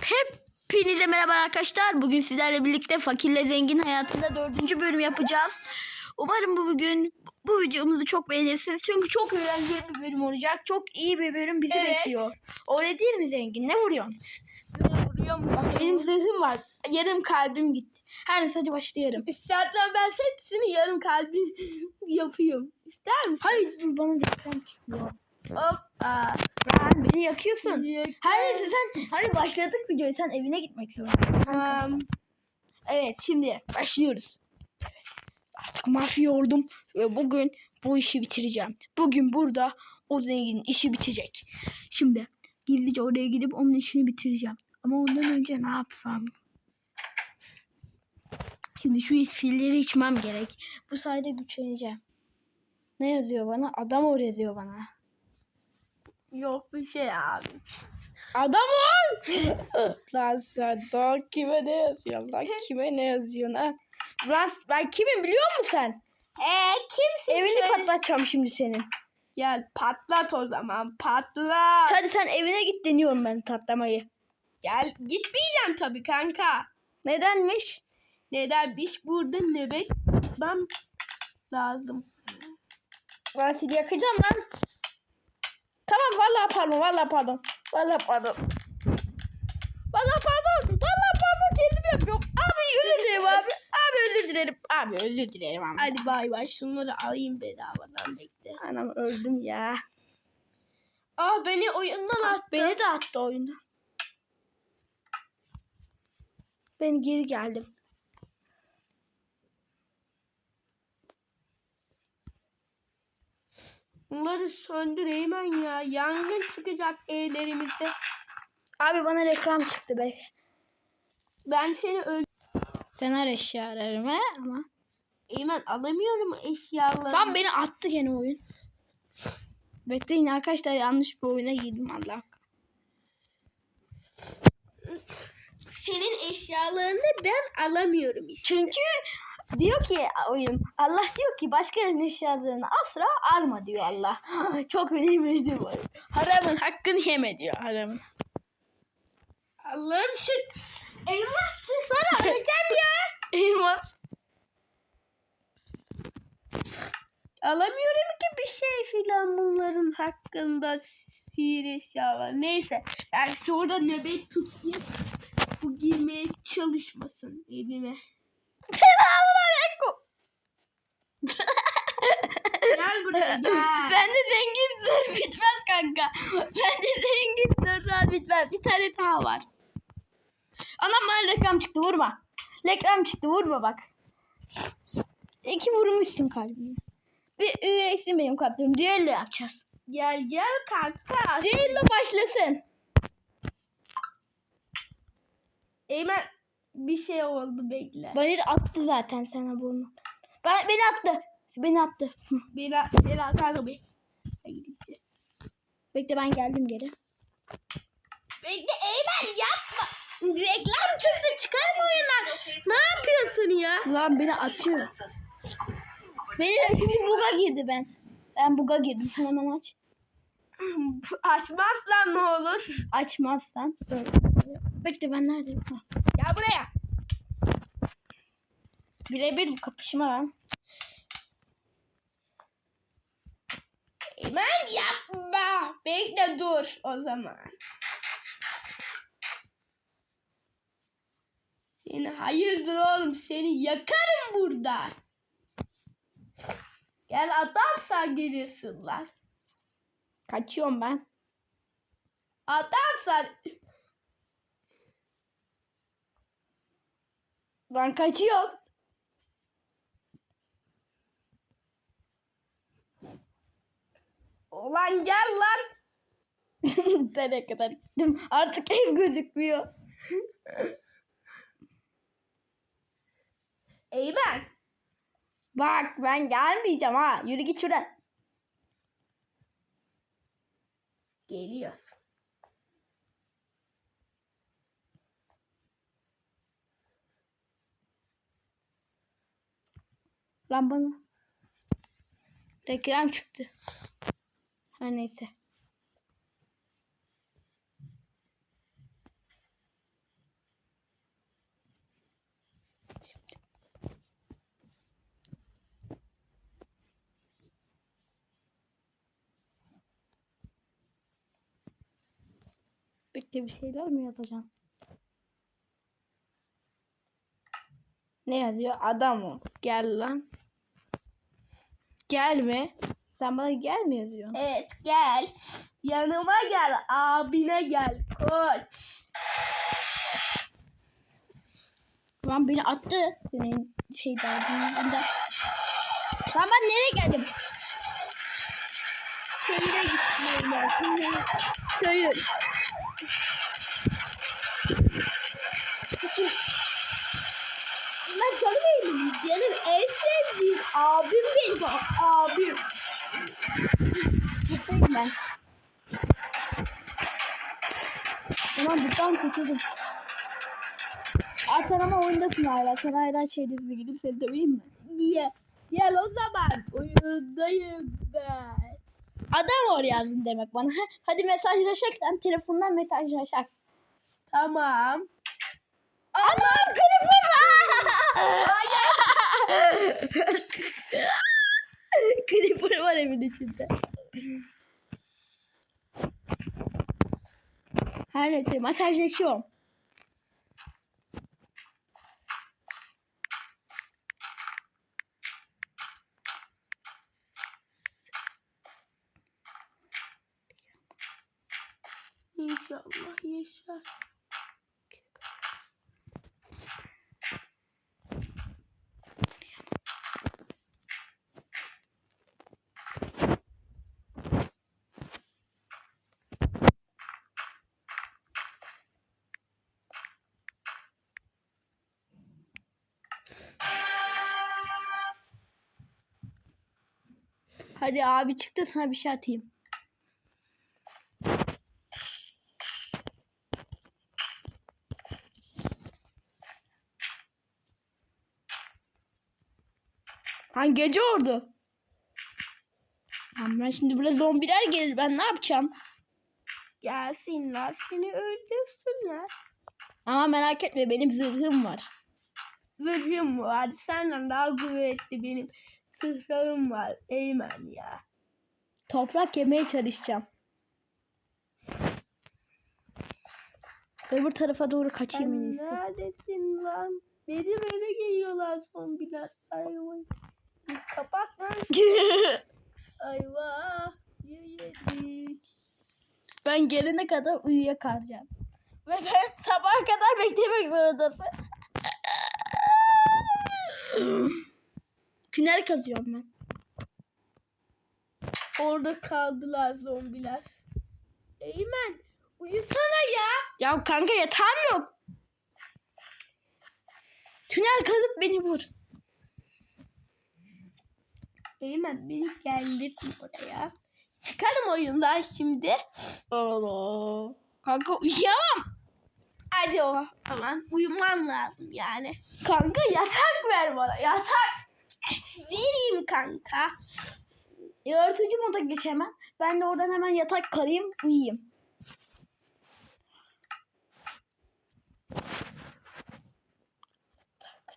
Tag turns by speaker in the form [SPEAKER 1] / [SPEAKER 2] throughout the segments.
[SPEAKER 1] Hepinize merhaba arkadaşlar. Bugün sizlerle birlikte Fakirle Zengin Hayatında dördüncü bölüm yapacağız. Umarım bu bugün bu videomuzu çok beğenirsiniz. Çünkü çok eğlenceli bir bölüm olacak. Çok iyi bir bölüm bizi
[SPEAKER 2] Evet.
[SPEAKER 1] bekliyor. Öyle değil mi Zengin? Ne vuruyorsun?
[SPEAKER 2] Vuruyor musun?
[SPEAKER 1] Bak benim zırhım var. Yarım kalbim gitti. Her neyse hadi başlayalım.
[SPEAKER 2] İstersen ben hepsini yarım kalbim yapayım. İster misin?
[SPEAKER 1] Hayır dur bana reklam çıkıyor.
[SPEAKER 2] Hoppa.
[SPEAKER 1] Ben beni yakıyorsun. Her neyse sen hadi başladık videoyu. Sen evine gitmek zorundasın.
[SPEAKER 2] Tamam.
[SPEAKER 1] Evet şimdi başlıyoruz. Evet artık mafya oldum ve bugün bu işi bitireceğim. Bugün burada o zenginin işi bitecek. Şimdi gizlice oraya gidip onun işini bitireceğim. Ama ondan önce ne yapsam? Şimdi şu filleri içmem gerek. Bu sayede güçleneceğim. Ne yazıyor bana? Adam or yazıyor bana.
[SPEAKER 2] Yok bir şey abi.
[SPEAKER 1] Adam ol! lan sen daha kime ne yazıyorsun lan? Kime ne yazıyorsun ha? Lan ben kimim biliyor musun sen?
[SPEAKER 2] Eee kimsin
[SPEAKER 1] Evini
[SPEAKER 2] sen?
[SPEAKER 1] patlatacağım şimdi senin.
[SPEAKER 2] Gel patlat o zaman patlat.
[SPEAKER 1] Hadi sen evine git deniyorum ben patlamayı.
[SPEAKER 2] Gel gitmeyeceğim tabii kanka.
[SPEAKER 1] Nedenmiş?
[SPEAKER 2] Neden biz burada nöbet ben lazım.
[SPEAKER 1] Ben seni yakacağım lan. Tamam vallahi pardon vallahi pardon. Vallahi pardon. Vallahi pardon. Vallahi pardon kendim yapıyorum. Abi özür dilerim abi. Abi özür dilerim. Abi özür dilerim abi.
[SPEAKER 2] Hadi bay bay şunları alayım bedavadan bekle.
[SPEAKER 1] Anam öldüm ya.
[SPEAKER 2] Aa beni oyundan attı.
[SPEAKER 1] Beni de attı oyunda. Ben geri geldim.
[SPEAKER 2] Bunları söndür Eymen ya. Yangın çıkacak evlerimizde.
[SPEAKER 1] Abi bana reklam çıktı be.
[SPEAKER 2] Ben seni öl...
[SPEAKER 1] Sen her eşya ararım he ama.
[SPEAKER 2] Eymen alamıyorum eşyaları.
[SPEAKER 1] Lan beni attı gene oyun. Bekleyin arkadaşlar yanlış bir oyuna girdim Allah.
[SPEAKER 2] Senin eşyalarını ben alamıyorum işte.
[SPEAKER 1] Çünkü diyor ki oyun Allah diyor ki başkalarının eşyalarını asla alma diyor Allah. Çok önemli bu. Haramın hakkını yeme diyor haramın.
[SPEAKER 2] Allah'ım şu... Eymen çıksana öleceğim ya.
[SPEAKER 1] Elmas.
[SPEAKER 2] Alamıyorum ki bir şey filan bunların hakkında sihir eşyalar. Neyse ben şurada nöbet tutayım. Bu girmeye çalışmasın evime. Gel buraya gel.
[SPEAKER 1] Ben de zengin zırh bitmez kanka. Ben de zengin zırhlar bitmez. Bir tane daha var. Anam bana reklam çıktı vurma. Reklam çıktı vurma bak. İki vurmuşsun kalbimi. Bir üyeysin benim kalbim. Düello yapacağız.
[SPEAKER 2] Gel gel kanka.
[SPEAKER 1] Düello başlasın.
[SPEAKER 2] Eymen bir şey oldu bekle.
[SPEAKER 1] Beni de attı zaten sana bunu. Ben, beni attı. Beni attı.
[SPEAKER 2] Beni, beni atar. Gidince.
[SPEAKER 1] Bekle ben geldim geri.
[SPEAKER 2] Bekle Eymen yapma. Reklam çıktı çıkarma oyundan. Ne yapıyorsun ya?
[SPEAKER 1] Lan beni atıyor. Beni şimdi buga girdi ben. Ben buga girdim. Sen hemen aç.
[SPEAKER 2] Açmazsan ne olur?
[SPEAKER 1] Açmazsan. Bekle ben neredeyim? Ha.
[SPEAKER 2] Buraya.
[SPEAKER 1] Birebir kapışma lan.
[SPEAKER 2] Eymen yapma. Bekle dur o zaman. Seni hayırdır oğlum seni yakarım burada. Gel atarsan gelirsin lan.
[SPEAKER 1] Kaçıyorum ben.
[SPEAKER 2] Atarsan
[SPEAKER 1] Ben kaçıyorum.
[SPEAKER 2] Ulan gel lan.
[SPEAKER 1] Nereye kadar gittim? Artık ev gözükmüyor.
[SPEAKER 2] Eymen.
[SPEAKER 1] Bak ben gelmeyeceğim ha. Yürü git şuradan.
[SPEAKER 2] Geliyoruz.
[SPEAKER 1] Lan reklam çıktı. Her neyse. Bekle bir şeyler mi yapacağım? Ne yazıyor? Adam o. Gel lan. Gelme. Sen bana gel mi yazıyorsun?
[SPEAKER 2] Evet gel. Yanıma gel. Abine gel. Koç.
[SPEAKER 1] Lan beni attı. Senin şey derdinde. Lan ben nereye geldim?
[SPEAKER 2] Köyüne gitmeyeyim ben. Benim. En sevdiğim abim benim. Abim.
[SPEAKER 1] Buradayım ben. Ulan buradan kurtuldum. Aa sen ama oyundasın hala. Sen hala şeyde gidip seni döveyim mi?
[SPEAKER 2] Niye? Gel o zaman. Oyundayım ben.
[SPEAKER 1] Adam or yazdın demek bana. Ha, Hadi mesajlaşak. Sen telefondan mesajlaşak.
[SPEAKER 2] Tamam.
[SPEAKER 1] Anam creeper var. creeper var evin içinde. Her neyse mesajlaşıyorum.
[SPEAKER 2] İnşallah yaşar.
[SPEAKER 1] Hadi abi çıktı sana bir şey atayım. Hangi gece ordu? Ben şimdi burada zombiler gelir ben ne yapacağım?
[SPEAKER 2] Gelsinler seni öldürsünler.
[SPEAKER 1] Ama merak etme benim zırhım var.
[SPEAKER 2] Zırhım var. Senden daha kuvvetli benim zırhlarım var. Eymen ya.
[SPEAKER 1] Toprak yemeye çalışacağım. Öbür tarafa doğru kaçayım en iyisi.
[SPEAKER 2] neredesin lan? Benim eve geliyorlar zombiler. Ayvay. Kapat lan. Ayva. Yedik.
[SPEAKER 1] ben gelene kadar uyuyakalacağım. Ve ben sabaha kadar beklemek zorundasın. Tünel kazıyorum ben.
[SPEAKER 2] Orada kaldılar zombiler. Eymen. Uyusana ya.
[SPEAKER 1] Ya kanka yatağım yok. Tünel kazıp beni vur.
[SPEAKER 2] Eymen beni geldirtme oraya. Çıkalım oyundan şimdi.
[SPEAKER 1] Allah. Kanka uyuyamam.
[SPEAKER 2] Hadi o zaman uyumam lazım yani.
[SPEAKER 1] Kanka yatak ver bana yatak.
[SPEAKER 2] Vereyim kanka.
[SPEAKER 1] Yaratıcı moda geç hemen. Ben de oradan hemen yatak karayım uyuyayım.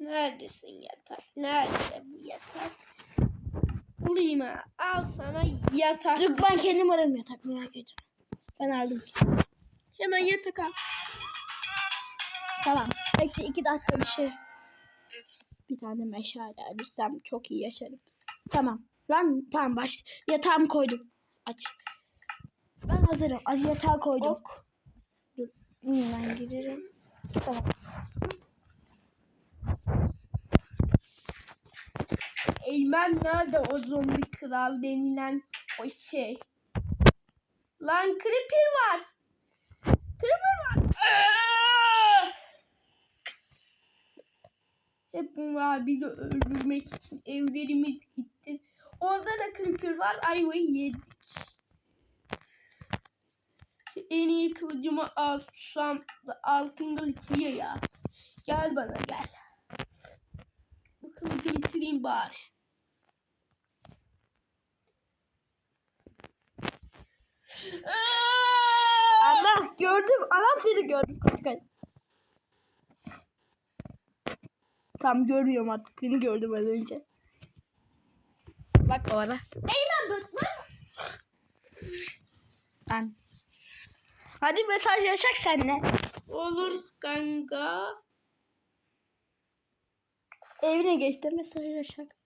[SPEAKER 2] Neredesin yatak? Nerede bu yatak? Bulayım ha. Al sana yatak.
[SPEAKER 1] Dur ben kendim ararım yatak merak etme. Ben aldım.
[SPEAKER 2] Hemen yatak al.
[SPEAKER 1] Tamam. Bekle iki dakika bir şey. Bir tane meşale alırsam çok iyi yaşarım. Tamam. Lan tamam baş. Yatağımı koydum. Aç. Ben hazırım. Az yatağı koydum.
[SPEAKER 2] Ok.
[SPEAKER 1] Dur. Ben girerim. Tamam.
[SPEAKER 2] Eymen nerede o zombi kral denilen o şey? Lan creeper var. Creeper var. Aa! Hep bunlar bizi öldürmek için evlerimiz gitti. Orada da creeper var. Ayvayı yedik. En iyi kılıcımı alsam da altında bitiyor ya. Gel bana gel. Bu kılıcı bitireyim bari.
[SPEAKER 1] Allah gördüm. Anam seni gördüm. Kaç kaç. Tam görüyorum artık. Beni gördüm az önce. Bak bana.
[SPEAKER 2] Eymen bak.
[SPEAKER 1] Ben. Hadi mesajlaşak senle.
[SPEAKER 2] Olur kanka.
[SPEAKER 1] Evine geç de mesajlaşak.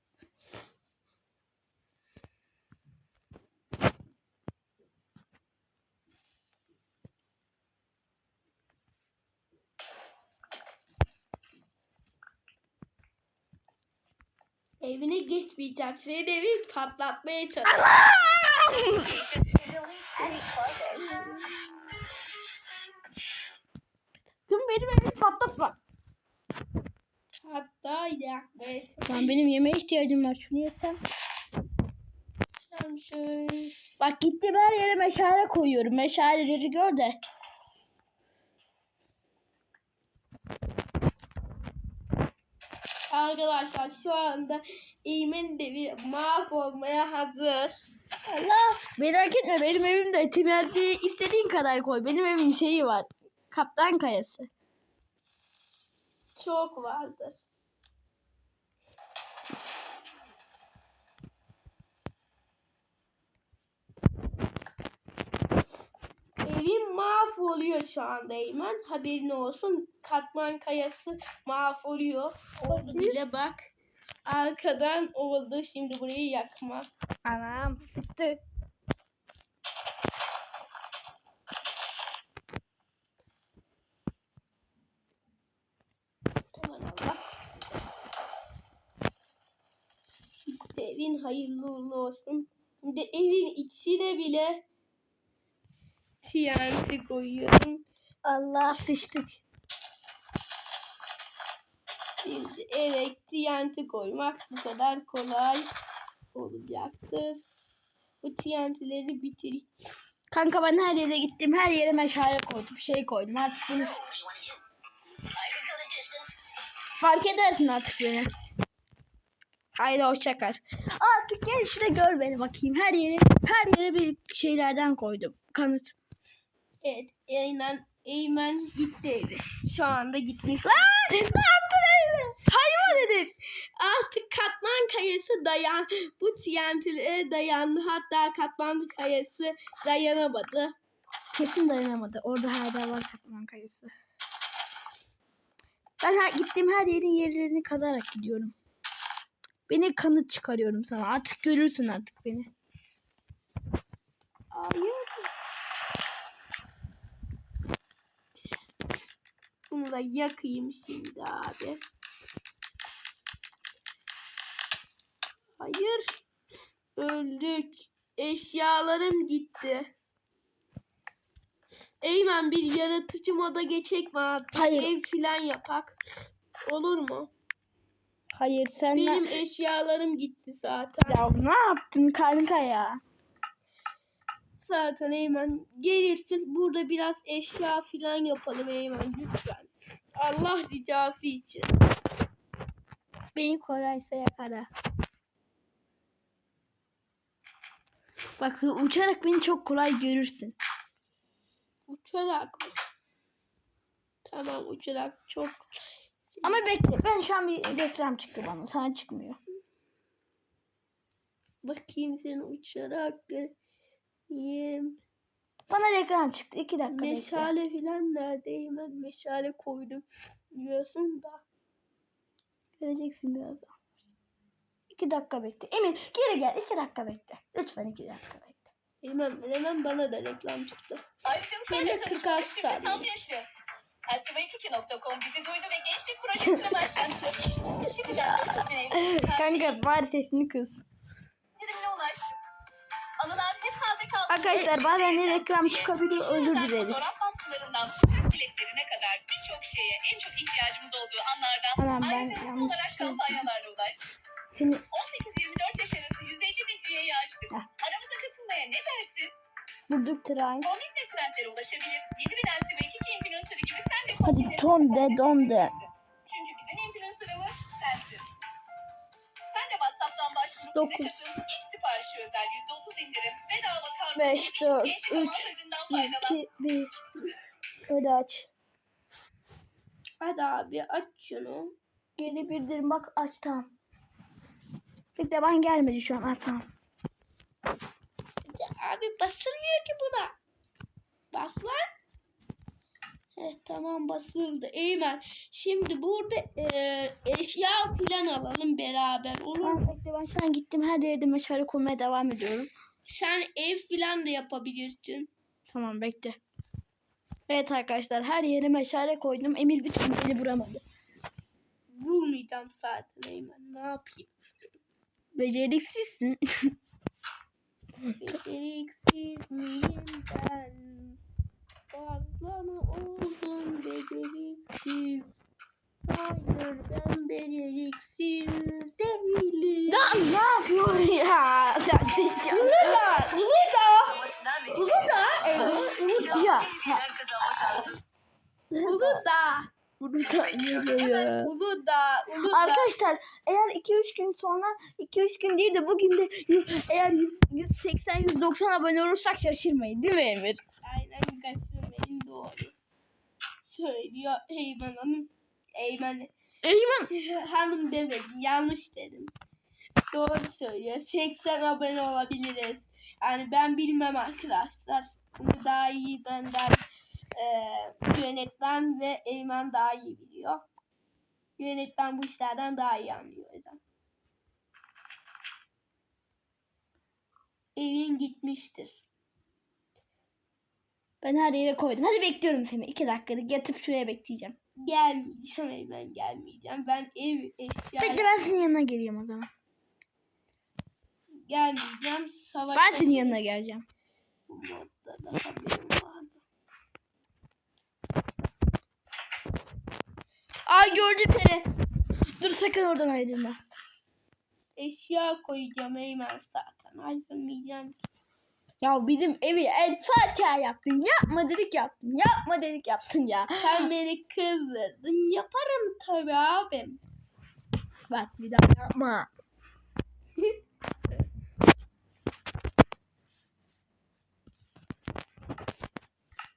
[SPEAKER 2] Evine geçmeyeceğim. Senin evin patlatmaya çalışıyorum.
[SPEAKER 1] Tüm benim evimi patlatma.
[SPEAKER 2] Hatta yakmaya
[SPEAKER 1] Lan benim yemeğe ihtiyacım var. Şunu yesem.
[SPEAKER 2] çalışacağım.
[SPEAKER 1] Bak gittiğim her yere meşale koyuyorum. Meşaleleri gör de.
[SPEAKER 2] Arkadaşlar şu anda Eymen evi mahvolmaya hazır.
[SPEAKER 1] Allah. Merak etme benim evimde tinerci istediğin kadar koy. Benim evimin şeyi var. Kaptan kayası.
[SPEAKER 2] Çok vardır. Mahvoluyor şu anda Eymen. Haberin olsun. Katman kayası mahvoluyor. Oldu bile bak. Arkadan oldu. Şimdi burayı yakma.
[SPEAKER 1] Anam sıktı.
[SPEAKER 2] Evin hayırlı uğurlu olsun. Şimdi evin içine bile TNT koyuyorum.
[SPEAKER 1] Allah sıçtık.
[SPEAKER 2] Şimdi evet TNT koymak bu kadar kolay olacaktır. Bu TNT'leri bitir.
[SPEAKER 1] Kanka ben her yere gittim. Her yere meşale koydum. Şey koydum. Artık bunu fark edersin artık beni. Haydi hoşça kal. Artık gel işte gör beni bakayım. Her yere her yere bir şeylerden koydum. Kanıt.
[SPEAKER 2] Evet Eymen, Eymen gitti evi. Şu anda gitmiş.
[SPEAKER 1] Lan! Ne yaptın öyle? Hayvan herif.
[SPEAKER 2] Artık katman kayası dayan. Bu TNT'lere dayandı. Hatta katman kayası dayanamadı.
[SPEAKER 1] Kesin dayanamadı. Orada hala var katman kayası. Ben her, gittiğim her yerin yerlerini kazarak gidiyorum. Beni kanıt çıkarıyorum sana. Artık görürsün artık beni.
[SPEAKER 2] Hayır. Bunu da yakayım şimdi abi. Hayır. Öldük. Eşyalarım gitti. Eymen bir yaratıcı moda geçecek mi artık?
[SPEAKER 1] Hayır.
[SPEAKER 2] Ev filan yapak. Olur mu?
[SPEAKER 1] Hayır sen
[SPEAKER 2] Benim
[SPEAKER 1] ne...
[SPEAKER 2] eşyalarım gitti zaten.
[SPEAKER 1] Ya ne yaptın kanka ya?
[SPEAKER 2] Zaten Eymen gelirsin burada biraz eşya filan yapalım Eymen lütfen. Allah ricası için.
[SPEAKER 1] Beni koraysa yakara. Bak uçarak beni çok kolay görürsün.
[SPEAKER 2] Uçarak mı? Tamam uçarak çok.
[SPEAKER 1] Ama bekle ben şu an bir reklam çıktı bana. Sana çıkmıyor.
[SPEAKER 2] Bakayım seni uçarak göreyim.
[SPEAKER 1] Bana reklam çıktı. İki dakika bekle.
[SPEAKER 2] Meşale filan nerede Eymen? Meşale koydum diyorsun da.
[SPEAKER 1] Göreceksin birazdan. İki dakika bekle. Emin geri gel. iki dakika bekle. Lütfen iki dakika bekle.
[SPEAKER 2] Eymen hemen bana da reklam çıktı.
[SPEAKER 3] Ayrıcalıklarla tanışmanın şimdi tam yaşı. Elsiva22.com bizi duydu ve gençlik projesini başlattı. Şimdiden 30 bin
[SPEAKER 1] Kanka bari sesini kız.
[SPEAKER 3] dilimine ulaştık. Anılar hep taze kalsın.
[SPEAKER 1] Arkadaşlar bazen de reklam çıkabiliyor. Özür dileriz.
[SPEAKER 3] Fotoğraf baskılarından fotoğraf biletlerine kadar birçok şeye en çok ihtiyacımız olduğu anlardan
[SPEAKER 1] Anam, ben
[SPEAKER 3] olarak
[SPEAKER 1] şey
[SPEAKER 3] kampanyalarla ulaştık.
[SPEAKER 1] Seni
[SPEAKER 3] 18-24 yaş arası 150 bin üyeyi açtık.
[SPEAKER 1] Heh.
[SPEAKER 3] Aramıza katılmaya ne dersin?
[SPEAKER 1] vurduk tren.
[SPEAKER 3] Komik ve trendlere ulaşabilir. 7000 Elsiva 2 influencer'ı gibi sen de
[SPEAKER 1] Hadi Tom de Dom de.
[SPEAKER 3] Çünkü bizim influencer'ımız sensin. Sen de WhatsApp'tan başvurup bize
[SPEAKER 1] 5,
[SPEAKER 3] 4, 3,
[SPEAKER 1] 2, 1. Hadi aç.
[SPEAKER 2] Hadi abi aç şunu.
[SPEAKER 1] Geri bildirim bak aç tamam. Bir de ben gelmedi şu an aç tamam.
[SPEAKER 2] Abi basılmıyor ki buna. Bas lan. Evet tamam basıldı. Eymen şimdi burada e, eşya filan alalım beraber. Olur mu?
[SPEAKER 1] Tamam, ben şu an gittim her yerde meşale koymaya devam ediyorum.
[SPEAKER 2] Sen ev filan da yapabilirsin.
[SPEAKER 1] Tamam bekle. Evet arkadaşlar her yere meşale koydum. Emir bir türlü beni vuramadı.
[SPEAKER 2] Vurmayacağım zaten Eymen. Ne yapayım?
[SPEAKER 1] Beceriksizsin.
[SPEAKER 2] Beceriksiz miyim ben? Fazla mı oldum beceriksiz? Hayır ben beceriksiz değilim.
[SPEAKER 1] Lan ne yapıyorsun ya? Sen keşke.
[SPEAKER 2] Uludağ, Uludağ,
[SPEAKER 3] Babasından beri
[SPEAKER 2] Uludağ,
[SPEAKER 3] çekilmiş.
[SPEAKER 2] evet,
[SPEAKER 3] İnşallah
[SPEAKER 1] Ya.
[SPEAKER 3] yeniden kazanma şanssız.
[SPEAKER 2] Uludağ,
[SPEAKER 1] Bunu ya.
[SPEAKER 2] Uludağ, Uludağ.
[SPEAKER 1] Arkadaşlar eğer 2-3 gün sonra 2-3 gün değil de bugün de eğer 180-190 abone olursak şaşırmayın değil mi Emir?
[SPEAKER 2] Aynen kaçırmayın doğru. Söylüyor Eymen Hanım. Eymen
[SPEAKER 1] Eymen.
[SPEAKER 2] Hanım demedim. Yanlış dedim. Doğru söylüyor. 80 abone olabiliriz. Yani ben bilmem arkadaşlar. Bunu daha iyi benden eee yönetmen ve Eymen daha iyi biliyor. Yönetmen bu işlerden daha iyi anlıyor o yüzden. Evin gitmiştir.
[SPEAKER 1] Ben her yere koydum. Hadi bekliyorum seni. 2 dakikalık yatıp şuraya bekleyeceğim.
[SPEAKER 2] Gelmeyeceğim Eymen gelmeyeceğim. Ben ev eşya
[SPEAKER 1] Bekle ben senin yanına geleyim o zaman.
[SPEAKER 2] gelmeyeceğim. Savaş
[SPEAKER 1] Ben senin yanına geleceğim.
[SPEAKER 2] Bu modda da haberim vardı.
[SPEAKER 1] Ay gördüm seni. Dur sakın oradan ayrılma.
[SPEAKER 2] Eşya koyacağım Eymen zaten. Ayrılmayacağım.
[SPEAKER 1] Ya bizim evi El Fatiha yaptın. Yapma dedik yaptın. Yapma dedik yaptın ya.
[SPEAKER 2] Sen beni kızdırdın. Yaparım tabii abim.
[SPEAKER 1] Bak bir daha yapma.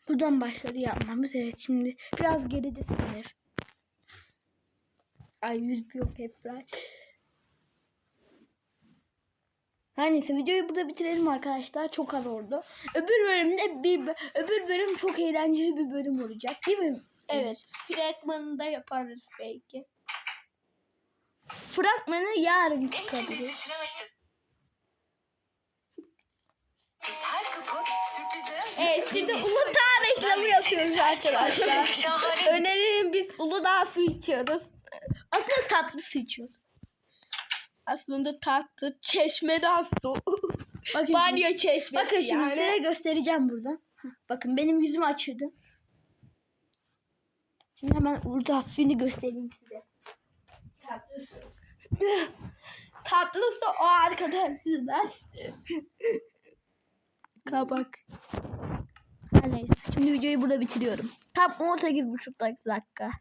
[SPEAKER 1] Buradan başladı yapmamız. Evet şimdi biraz geride sinir. Ay yüz bir yok hep bırak. Her neyse videoyu burada bitirelim arkadaşlar. Çok az oldu. Öbür bölümde bir öbür bölüm çok eğlenceli bir bölüm olacak değil mi?
[SPEAKER 2] Evet. Fragmanını da yaparız belki.
[SPEAKER 1] Fragmanı yarın çıkabilir.
[SPEAKER 3] Biz her kapı sürprizlere
[SPEAKER 2] Evet şimdi Uludağ reklamı yapıyoruz arkadaşlar.
[SPEAKER 3] Şahane.
[SPEAKER 2] Öneririm biz Uludağ su içiyoruz.
[SPEAKER 1] Aslında tatlı su içiyoruz.
[SPEAKER 2] Aslında tatlı çeşmeden su.
[SPEAKER 1] Bakın
[SPEAKER 2] Banyo çeşmesi
[SPEAKER 1] bakın şimdi
[SPEAKER 2] yani.
[SPEAKER 1] size göstereceğim buradan. Bakın benim yüzümü açırdım. Şimdi hemen burada suyunu göstereyim size.
[SPEAKER 2] Tatlı su. Tatlı su o arkadaşlar.
[SPEAKER 1] Kabak. Her neyse. Şimdi videoyu burada bitiriyorum. Tam 18,5 dakika.